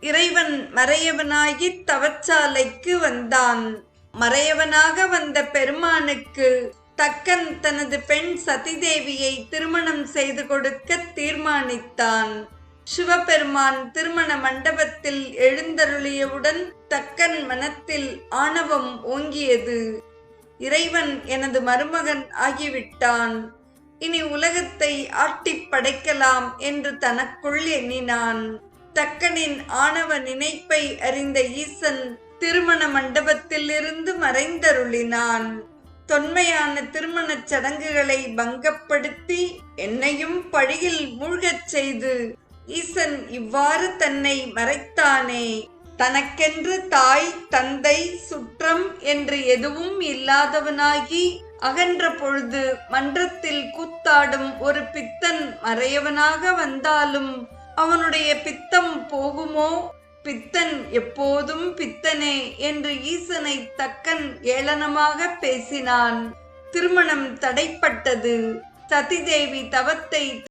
இறைவன் மறையவனாகி தவச்சாலைக்கு வந்தான். மறையவனாக வந்த பெருமானுக்கு தக்கன் தனது பெண் சதிதேவியை திருமணம் செய்து கொடுக்க தீர்மானித்தான். சிவபெருமான் திருமண மண்டபத்தில் எழுந்தருளியவுடன் தக்கன் மனத்தில் ஆணவம் ஓங்கியது. இறைவன் எனது மருமகன் ஆகிவிட்டான். இனி உலகத்தை ஆட்டிப் படைக்கலாம் என்று தனக்குள் எண்ணினான். தக்கனின் ஆணவ நினைப்பை அறிந்த ஈசன் திருமண மண்டபத்திலிருந்து மறைந்தருளினான். தொன்மையான திருமணச் சடங்குகளை பங்கப்படுத்தி என்னையும் பழியில் மூழ்கச் செய்து ஈசன் இவ்வாறு தன்னை மறைத்தானே. தனக்கென்று தாய் தந்தை சுற்றம் என்று எதுவும் இல்லாதவனாகி அகன்ற பொழுது மன்றத்தில் கூத்தாடும் ஒரு பித்தன் மறையவனாக வந்தாலும் அவனுடைய பித்தம் போகுமோ? பித்தன் எப்போதும் பித்தனே என்று ஈசனை தக்கன் ஏளனமாக பேசினான். திருமணம் தடைப்பட்டது. சதிதேவி தவத்தை